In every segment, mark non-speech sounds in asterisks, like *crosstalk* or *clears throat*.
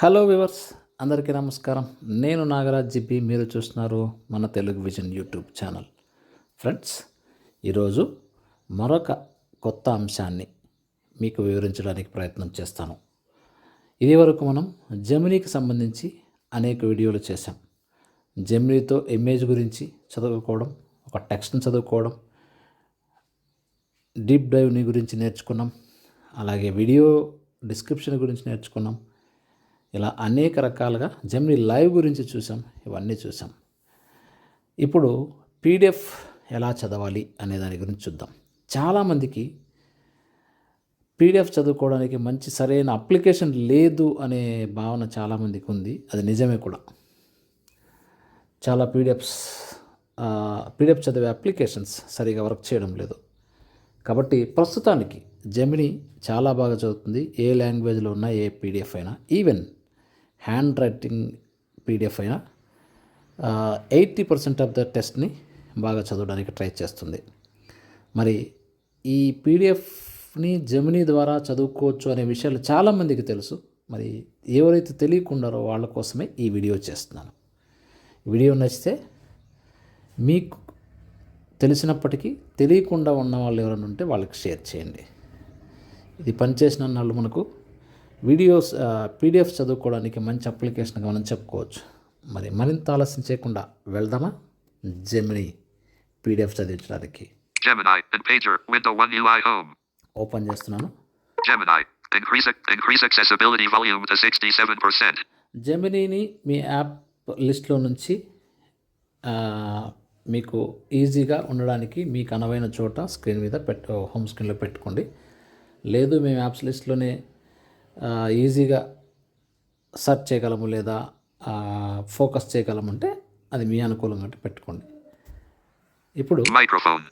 Hello viewers అందరికీ నమస్కారం. నేను నాగరాజ్ జిపి మీరు చూస్తున్నారు మన Telugu vision YouTube channel. Friends ఈరోజు మరొక కొత్త అంశాన్ని మీకు వివరించడానికి ప్రయత్నం చేస్తాను. ఇది వరకు మనం జమినీకి సంబంధించి అనేక వీడియోలు చేశాం. జమినీతో ఇమేజ్ గురించి చదువుకోవడం ఒక టెక్స్ట్ని చదువుకోవడం డీప్ డైవ్ని గురించి నేర్చుకున్నాం అలాగే వీడియో డిస్క్రిప్షన్ గురించి నేర్చుకున్నాం ఇలా అనేక రకాలుగా జెమిని లైవ్ గురించి చూసాం ఇవన్నీ చూసాం. ఇప్పుడు పీడిఎఫ్ ఎలా చదవాలి అనే దాని గురించి చూద్దాం. చాలామందికి పీడిఎఫ్ చదువుకోవడానికి మంచి సరైన అప్లికేషన్ లేదు అనే భావన చాలామందికి ఉంది. అది నిజమే కూడా. చాలా పీడిఎఫ్స్ పీడిఎఫ్ చదివే అప్లికేషన్స్ సరిగా వర్క్ చేయడం లేదు. కాబట్టి ప్రస్తుతానికి జమిని చాలా బాగా చదువుతుంది. ఏ లాంగ్వేజ్లో ఉన్నా ఏ పీడిఎఫ్ అయినా. ఈవెన్ హ్యాండ్ రైటింగ్ పీడిఎఫ్ అయినా ఎయిటీ పర్సెంట్ ఆఫ్ ద టెస్ట్ని బాగా చదవడానికి ట్రై చేస్తుంది. మరి ఈ పీడిఎఫ్ని జమినీ ద్వారా చదువుకోవచ్చు అనే విషయాలు చాలామందికి తెలుసు. మరి ఎవరైతే తెలియకుండారో వాళ్ళ కోసమే ఈ వీడియో చేస్తున్నాను. వీడియో నచ్చితే మీకు తెలిసినప్పటికీ తెలియకుండా ఉన్న వాళ్ళు ఎవరైనా ఉంటే వాళ్ళకి షేర్ చేయండి. ఇది పనిచేసిన వాళ్ళు మనకు వీడియోస్ పీడిఎఫ్ చదువుకోవడానికి మంచి అప్లికేషన్గా మనం చెప్పుకోవచ్చు. మరి మరింత ఆలస్యం చేయకుండా వెళ్దామా? జెమిని పీడిఎఫ్ చదివించడానికి. Gemini and Pager, window 1 UI home. Open చేస్తున్నాను. Gemini, increase, increase accessibility volume to 67%. జెమినీని మీ యాప్ లిస్ట్లో నుంచి మీకు ఈజీగా ఉండడానికి మీకు అనువైన చోట స్క్రీన్ మీద పెట్ట హోమ్ స్క్రీన్లో పెట్టుకోండి. లేదు మేము యాప్స్ లిస్ట్లోనే ఈజీగా సెర్చ్ చేయగలము లేదా ఫోకస్ చేయగలము అంటే అది మీ అనుకూలంగా అంటే పెట్టుకోండి ఇప్పుడు Microphone.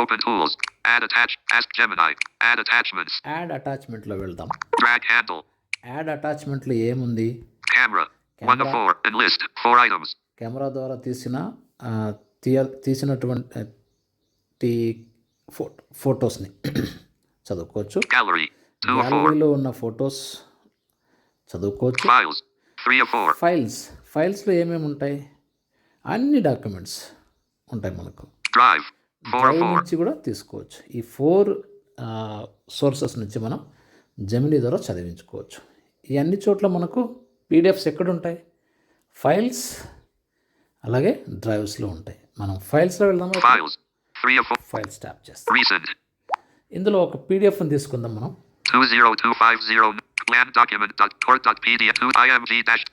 Open tools. Add attach. Ask Gemini. Add attachments. Add అటాచ్మెంట్లో వెళ్దాం Drag handle. యాడ్ అటాచ్మెంట్లో ఏముంది Camera. 1 of 4. Enlist. 4 items. Camera ద్వారా తీసిన తీయ తీసినటువంటి ఫొటోస్ని *clears throat* చదువుకోవచ్చు Gallery. 2 of 4. గ్యాలరీలో ఉన్న ఫొటోస్ చదువుకోవచ్చు Files. 3 of 4. ఫైల్స్ ఫైల్స్లో ఏమేమి ఉంటాయి అన్ని డాక్యుమెంట్స్ ఉంటాయి మనకు Drive. 4 of drive 4. నుంచి కూడా తీసుకోవచ్చు ఈ ఫోర్ సోర్సెస్ నుంచి మనం జమినీ ద్వారా చదివించుకోవచ్చు ఈ అన్ని చోట్ల మనకు పీడిఎఫ్స్ ఎక్కడ ఉంటాయి ఫైల్స్ అలాగే డ్రైవ్స్లో ఉంటాయి మనం ఫైల్స్లో వెళ్దాం Files. 3 of 4. ఫైల్స్ ట్యాప్ చేస్తాం. ఇందులో ఒక పీడిఎఫ్ని తీసుకుందాం మనం 20250. Land document. dot Court. dot PDF. 2 IMG dash.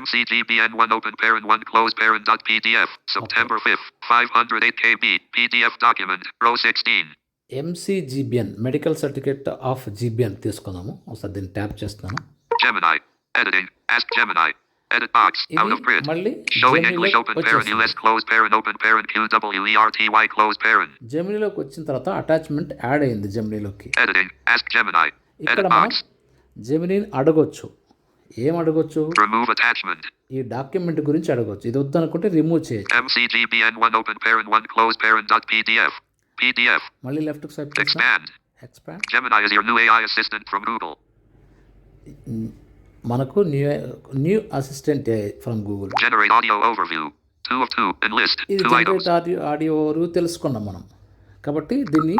MCGBN 1 open parent 1 close parent. dot PDF. September 5th. 508 KB. PDF document. Row 16. ఎంసీజీబిఎన్ medical certificate of జీబిఎన్ తీసుకుందాము ఒకసారి దీన్ని ట్యాప్ చేస్తున్నాను Gemini. Editing. Ask Gemini. Edit box. Out ఇది of print. మళ్ళీ Showing English జెమినీలో open parent. వచ్చేస్తుంది US close parent. Open parent. QWERTY close parent. జెమినీలోకి వచ్చిన తర్వాత అటాచ్మెంట్ యాడ్ అయింది జెమినీలోకి Editing. Ask Gemini. ఇక్కడ Edit మనం box. జెమినీని అడగొచ్చు ఏం అడగొచ్చు Remove attachment. ఈ డాక్యుమెంట్ గురించి అడగొచ్చు ఇది వద్దనుకుంటే రిమూవ్ చేయొచ్చు MCGBN 1 open parent 1 close parent. dot PDF. PDF. మళ్ళీ లెఫ్ట్కి స్వైప్ చేసిన Expand. ఎక్స్పాండ్ మనకు new new assistant from Google Generate audio overview. 2 of 2. Enlist. ఇది 2 items. జనరేట్ ఆడియో ఆడియో తెలుసుకున్నాం మనం కాబట్టి దీన్ని.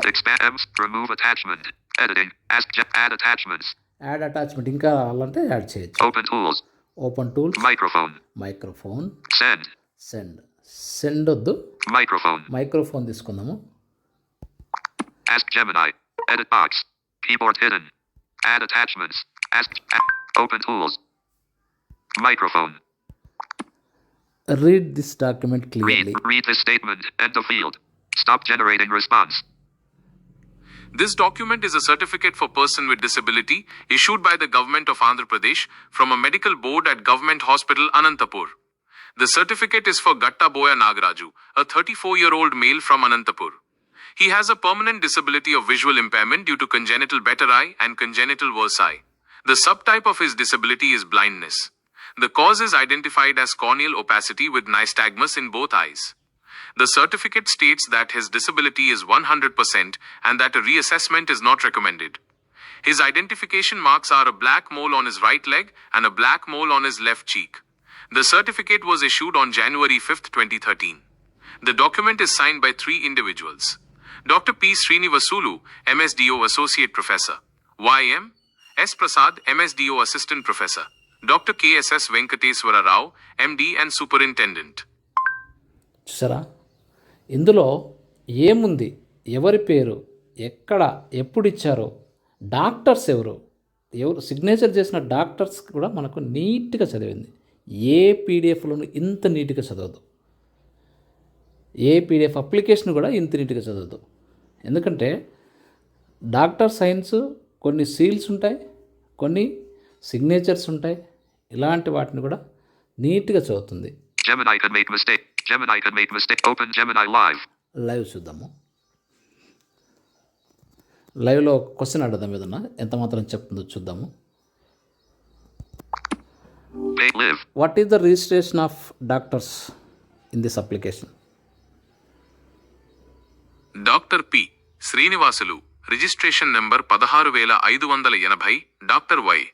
యాడ్ అటాచ్మెంట్ ఇంకా కావాలంటే యాడ్ చేయొచ్చు Open tools. Open tools Microphone. Microphone Send. Send send వద్దు Microphone. మైక్రోఫోన్ తీసుకుందాము Ask Gemini. Edit box. Keyboard hidden. Add attachments. Ask. Open tools. Microphone. Read this document clearly. Read, read this statement. End the field. Stop generating response. This document is a certificate for person with disability issued by the government of Andhra Pradesh from a medical board at Government Hospital Anantapur. The certificate is for Gattaboya Nagaraju, a 34-year-old male from Anantapur. He has a permanent disability of visual impairment due to congenital better eye and congenital worse eye. The subtype of his disability is blindness. The cause is identified as corneal opacity with nystagmus in both eyes. The certificate states that his disability is 100% and that a reassessment is not recommended. His identification marks are a black mole on his right leg and a black mole on his left cheek. The certificate was issued on January 5th, 2013. The document is signed by three individuals. Dr. P. Srinivasulu, MSDO Associate Professor. YM. S Prasad MSDO assistant professor doctor KSS Venkateswara Rao MD and superintendent చూసారా? ఇందులో ఏముంది? ఎవరి పేరు? ఎక్కడ? ఎప్పుడు ఇచ్చారో doctors ఎవరు? ఎవరు? సిగ్నేచర్ చేసిన డాక్టర్స్ కూడా మనకు నీట్గా చదివింది. ఏ పీడిఎఫ్లోనూ ఇంత నీట్గా చదవదు. ఏ పీడిఎఫ్ అప్లికేషన్ కూడా ఇంత నీట్గా చదవదు. ఎందుకంటే డాక్టర్ సైన్స్ కొన్ని సీల్స్ ఉంటాయి. కొన్ని సిగ్నేచర్స్ ఉంటాయి. ఇలాంటి వాటిని కూడా నీట్గా చదువుతుంది. లైవ్ చూద్దాము. లైవ్లో క్వశ్చన్ అడదాం ఏదన్నా? ఎంత మాత్రం చెప్తుందో చూద్దాము. What is the registration of doctors in this application doctor P Srinivasulu registration number పదహారు వేల ఐదు వందల ఎనభై. Doctor Y.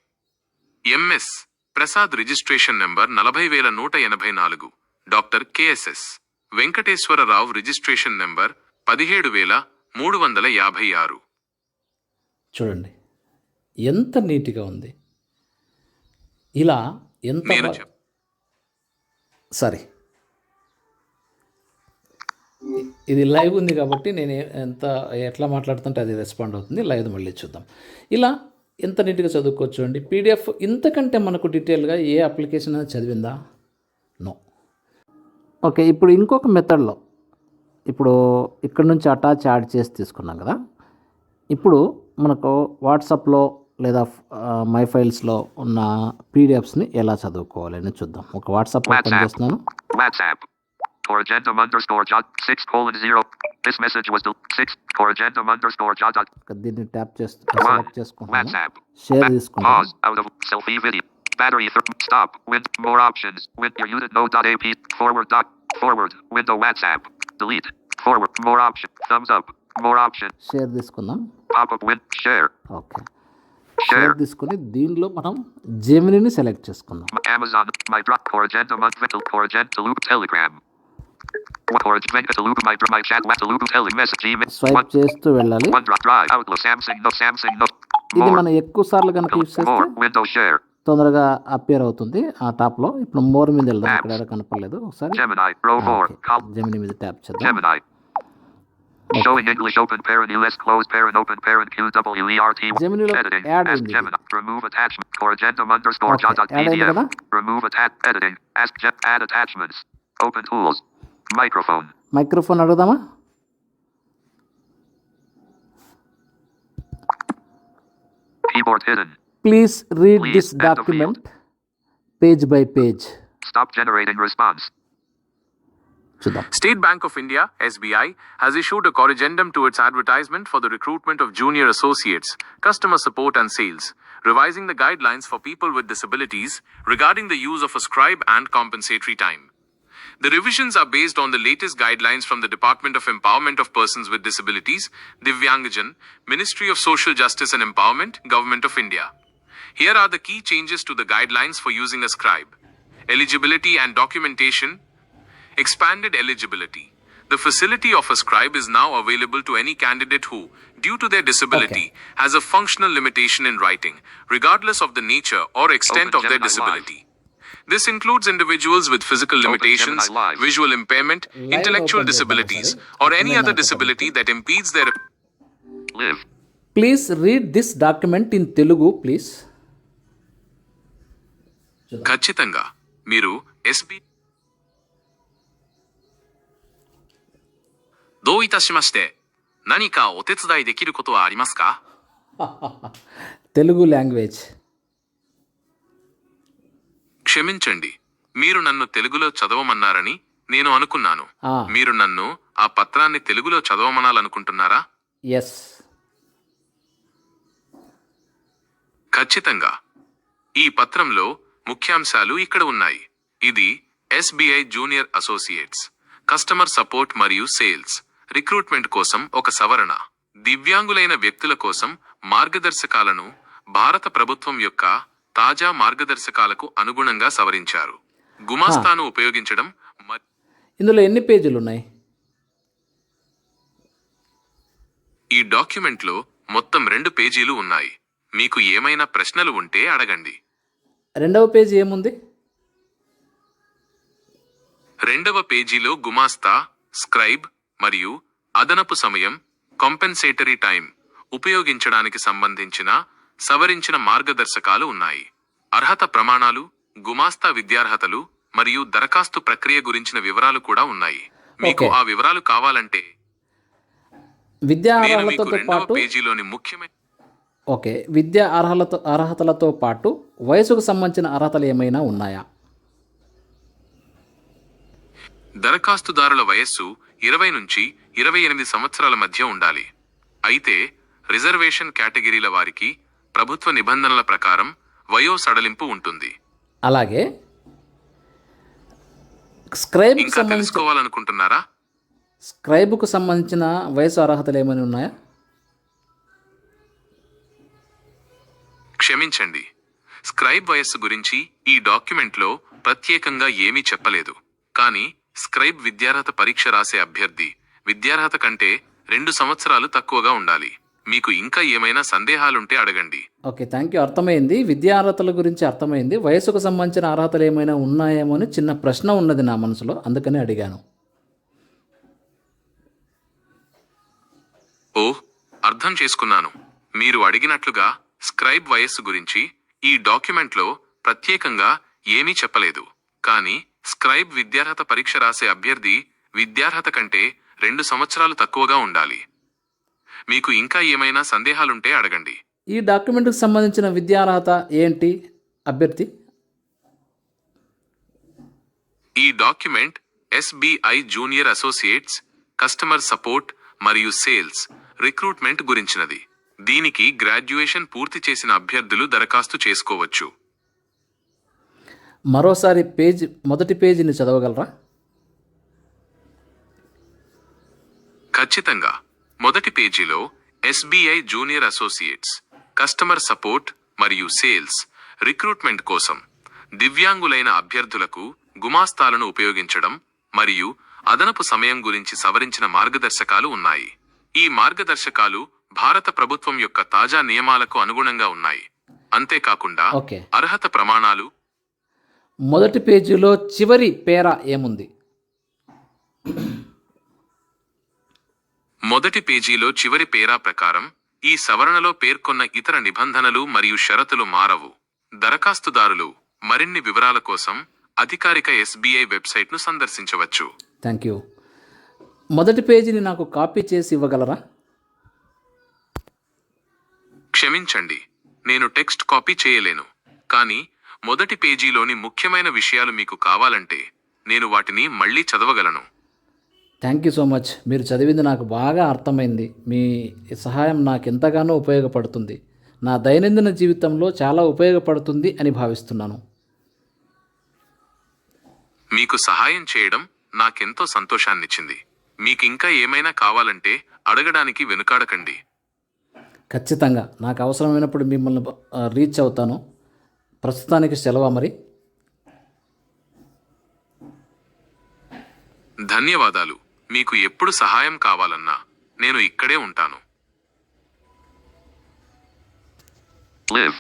MS. Prasad registration number నలభై వేల నూట ఎనభై నాలుగు. Doctor KSS. Venkateswara Rao registration number పదిహేడు వేల మూడు వందల యాభై ఆరు. చూడండి. ఎంత నీట్గా ఉంది. ఇలా ఎంత సారీ. ఇది లైవ్ ఉంది కాబట్టి నేను ఎంత ఎట్లా మాట్లాడుతుంటే అది రెస్పాండ్ అవుతుంది. లైవ్ మళ్ళీ చూద్దాం. ఇలా ఎంత నీట్గా చదువుకోవచ్చు అండి పీడిఎఫ్ ఇంతకంటే మనకు డీటెయిల్గా ఏ అప్లికేషన్ అనేది చదివిందా? నో. ఓకే ఇప్పుడు ఇంకొక మెథడ్లో ఇప్పుడు ఇక్కడ నుంచి అటాచ్ యాడ్ చేసి తీసుకున్నాం కదా. ఇప్పుడు మనకు వాట్సాప్లో లేదా మై ఫైల్స్లో ఉన్న పీడిఎఫ్స్ని ఎలా చదువుకోవాలి అని చూద్దాం. ఒక వాట్సాప్ ఓపెన్. చేస్తున్నాను. WhatsApp. Corrigendum underscore jot 6 colon 0. This message was del 6 corrigendum underscore jot dot ఇక దీన్ని ట్యాప్ చేస్తూ 1. సెలెక్ట్ చేసుకుంటాను WhatsApp. షేర్ Ba- తీసుకుంటాను Pause. Out of selfie video. Battery th- stop. Win more options. Win your unit node.ap. Forward dot. Forward. Window WhatsApp. Delete. Forward. More option. Thumbs up. More option. Share తీసుకుందాం Pop up win. Share. Okay share Share. తీసుకుని దీనిలో మనం జెమినిని select చేసుకుందాం M- Amazon. My drop. Corrigendum unvital. Corrigend Telugu Telegram. Corrigend Telugu. My swipe One. చేస్తూ వెళ్ళాలి OneDrive. Drive. Outlook. Samsung. No. Samsung. No. ఇది More. మనం ఎక్కువ సార్లు కనుక యూస్ చేస్తే More. Windows share. తొందరగా అపియర్ అవుతుంది ఆ టాప్లో ఇప్పుడు మోర్ మీద వెళ్దాం ఇక్కడ ఎక్కడ కనపడలేదు ఒకసారి Gemini. Row 4. Col- జెమిని మీద ట్యాప్ చేద్దాం Gemini. Showing English open parent US close parent open parent QWERT Gemini లో editing add ask అయింది. Gemini remove attachment corrigendum underscore Okay, jot dot add అయింది PDF కదా? remove attach editing ask Gem add attachments open tools Microphone. Microphone, Arudama. Keyboard hidden. Please read Please, this document page by page. Stop generating response. State Bank of India, SBI, has issued a corrigendum to its advertisement for the recruitment of junior associates, customer support, and sales, revising the guidelines for people with disabilities regarding the use of a scribe and compensatory time. The revisions are based on the latest guidelines from the Department of Empowerment of Persons with Disabilities, Divyangajan, Ministry of Social Justice and Empowerment, Government of India. Here are the key changes to the guidelines for using a scribe. Eligibility and documentation Expanded eligibility. The facility of a scribe is now available to any candidate who, due to their disability, has a functional limitation in writing, regardless of the nature or extent Open of their disability. This includes individuals with physical limitations, Gemini Live. visual impairment, Live intellectual open disabilities, Gemini, or sorry. any Open other Gemini. disability that impedes their live please read this document in Telugu please ఖచ్చితంగా మీరు SB どういたしまして何かお手伝いできることはありますか Telugu language క్షమించండి. మీరు నన్ను తెలుగులో చదవమన్నారని నేను అనుకున్నాను. మీరు నన్ను ఆ పత్రాన్ని తెలుగులో చదవమనాలనుకుంటున్నారా? ఎస్ ఖచ్చితంగా. ఈ పత్రంలో ముఖ్యాంశాలు ఇక్కడ ఉన్నాయి. ఇది SBI junior associates customer support మరియు సేల్స్ రిక్రూట్మెంట్ కోసం ఒక సవరణ దివ్యాంగులైన వ్యక్తుల కోసం మార్గదర్శకాలను భారత ప్రభుత్వం యొక్క తాజా మార్గదర్శకాలకు అనుగుణంగా సవరించారు. గుమాస్తాను ఉపయోగించడం ఇందులో ఎన్ని పేజీలు ఉన్నాయి ఈ డాక్యుమెంట్లో మొత్తం రెండు పేజీలు ఉన్నాయి. మీకు ఏమైనా ప్రశ్నలు ఉంటే అడగండి. రెండవ పేజీ ఏముంది? రెండవ పేజీలో గుమాస్తా స్క్రైబ్ మరియు అదనపు సమయం కాంపెన్సేటరీ టైం ఉపయోగించడానికి సంబంధించిన సవరించిన మార్గదర్శకాలు ఉన్నాయి. అర్హత ప్రమాణాలు గుమాస్తా విద్యార్హతలు మరియు దరఖాస్తు ప్రక్రియ గురించిన వివరాలు కూడా ఉన్నాయి. మీకు. ఆ వివరాలు కావాలంటే విద్యా అర్హతలతో పాటు పేజీలోని ముఖ్యమైన ఓకే. విద్యా అర్హలతో అర్హతలతో పాటు వయసుకు సంబంధించిన అర్హతలు ఏమైనా ఉన్నాయా? దరఖాస్తుదారుల వయస్సు ఇరవై నుంచి ఇరవై ఎనిమిది సంవత్సరాల మధ్య ఉండాలి. అయితే రిజర్వేషన్ కేటగిరీల వారికి ప్రభుత్వ నిబంధనల ప్రకారం వయో సడలింపు ఉంటుంది. అలాగే స్క్రైబ్కి ఇంకా తెలుసుకోవాలనుకుంటున్నారా? స్క్రైబ్కు సంబంధించిన వయసు అర్హతలు ఏమైనా ఉన్నాయా? క్షమించండి స్క్రైబ్ వయస్సు గురించి ఈ డాక్యుమెంట్లో ప్రత్యేకంగా ఏమీ చెప్పలేదు. కానీ స్క్రైబ్ విద్యార్హత పరీక్ష రాసే అభ్యర్థి విద్యార్హత కంటే రెండు సంవత్సరాలు తక్కువగా ఉండాలి. మీకు ఇంకా ఏమైనా సందేహాలుంటే అడగండి. ఓకే థ్యాంక్ యూ అర్థమైంది. విద్యా అర్హతల గురించి అర్థమైంది. వయసుకు సంబంధించిన అర్హతలు ఏమైనా ఉన్నాయేమో అని చిన్న ప్రశ్న ఉన్నది నా మనసులో. అందుకని అడిగాను. ఓ అర్థం చేసుకున్నాను. మీరు అడిగినట్లుగా స్క్రైబ్ వయస్సు గురించి ఈ డాక్యుమెంట్లో ప్రత్యేకంగా ఏమీ చెప్పలేదు. కానీ స్క్రైబ్ విద్యార్హత పరీక్ష రాసే అభ్యర్థి విద్యార్హత కంటే రెండు సంవత్సరాలు తక్కువగా ఉండాలి. మీకు ఇంకా ఏమైనా సందేహాలుంటే అడగండి. ఈ డాక్యుమెంట్కి సంబంధించిన విద్యా అర్హత ఏంటి? అభ్యర్థి? ఈ document SBI junior associates customer support మరియు సేల్స్ రిక్రూట్మెంట్ గురించినది. దీనికి గ్రాడ్యుయేషన్ పూర్తి చేసిన అభ్యర్థులు దరఖాస్తు చేసుకోవచ్చు. మరోసారి పేజ్ మొదటి పేజీని చదవగలరా? ఖచ్చితంగా. మొదటి పేజీలో SBI junior associates customer support మరియు సేల్స్ రిక్రూట్మెంట్ కోసం దివ్యాంగులైన అభ్యర్థులకు గుమాస్తాలను ఉపయోగించడం మరియు అదనపు సమయం గురించి సవరించిన మార్గదర్శకాలు ఉన్నాయి. ఈ మార్గదర్శకాలు భారత ప్రభుత్వం యొక్క తాజా నియమాలకు అనుగుణంగా ఉన్నాయి. అంతేకాకుండా అర్హత ప్రమాణాలు మొదటి పేజీలో చివరి పేర ఏముంది? మొదటి పేజీలో చివరి పేరా ప్రకారం ఈ సవరణలో పేర్కొన్న ఇతర నిబంధనలు మరియు షరతులు మారవు. దరఖాస్తుదారులు మరిన్ని వివరాల కోసం అధికారిక ఎస్బీఐ వెబ్సైట్ను సందర్శించవచ్చు. థ్యాంక్ యూ మొదటి పేజీని నాకు కాపీ చేసి ఇవ్వగలరా? క్షమించండి నేను టెక్స్ట్ కాపీ చేయలేను. కానీ మొదటి పేజీలోని ముఖ్యమైన విషయాలు మీకు కావాలంటే నేను వాటిని మళ్ళీ చదవగలను. థ్యాంక్ యూ సో మచ్ మీరు చదివింది నాకు బాగా అర్థమైంది. మీ సహాయం నాకు ఎంతగానో ఉపయోగపడుతుంది. నా దైనందిన జీవితంలో చాలా ఉపయోగపడుతుంది అని భావిస్తున్నాను. మీకు సహాయం చేయడం నాకెంతో సంతోషాన్నిచ్చింది. మీకు ఇంకా ఏమైనా కావాలంటే అడగడానికి వెనుకాడకండి. ఖచ్చితంగా. నాకు అవసరమైనప్పుడు మిమ్మల్ని రీచ్ అవుతాను. ప్రస్తుతానికి సెలవా మరి? ధన్యవాదాలు. మీకు ఎప్పుడు సహాయం కావాలన్నా నేను ఇక్కడే ఉంటాను Live.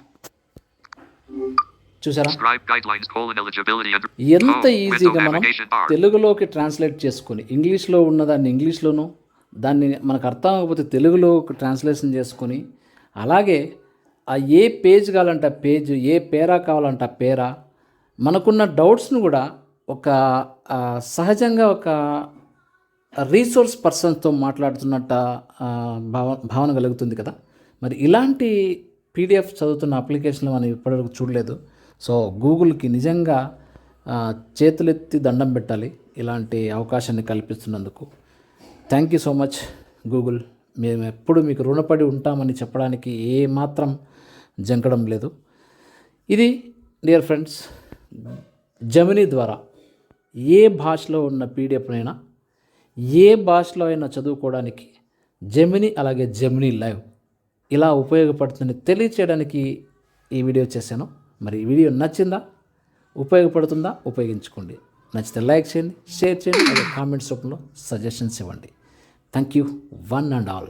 చూసారా. ఎంత. ఈజీగా Window మనం. తెలుగులోకి ట్రాన్స్లేట్ చేసుకొని ఇంగ్లీష్లో ఉన్నదాన్ని ఇంగ్లీష్లోను దాన్ని మనకు అర్థం అవ్వకపోతే తెలుగులో ట్రాన్స్లేషన్ చేసుకొని అలాగే ఆ ఏ పేజ్ కావాలంటే ఆ పేజ్ ఏ పేరా కావాలంటే ఆ పేరా మనకున్న డౌట్స్ను కూడా ఒక సహజంగా ఒక రీసోర్స్ పర్సన్స్తో మాట్లాడుతున్నట్ట భావ భావన కలుగుతుంది కదా. మరి ఇలాంటి పీడిఎఫ్ చదువుతున్న అప్లికేషన్లు మనం ఇప్పటివరకు చూడలేదు. సో గూగుల్కి నిజంగా చేతులెత్తి దండం పెట్టాలి ఇలాంటి అవకాశాన్ని కల్పిస్తున్నందుకు. Thank you so much Google మేము ఎప్పుడు మీకు రుణపడి ఉంటామని చెప్పడానికి ఏమాత్రం జంకడం లేదు. ఇది డియర్ ఫ్రెండ్స్ జమినీ ద్వారా ఏ భాషలో ఉన్న పీడిఎఫ్నైనా ఏ భాషలో అయినా చదువుకోవడానికి జెమిని అలాగే జెమిని లైవ్ ఇలా ఉపయోగపడుతుందని తెలియచేయడానికి ఈ వీడియో చేశాను. మరి ఈ వీడియో నచ్చిందా? ఉపయోగపడుతుందా? ఉపయోగించుకోండి. నచ్చితే లైక్ చేయండి షేర్ చేయండి అలాగే కామెంట్స్ రూపంలో సజెషన్స్ ఇవ్వండి. Thank you one and all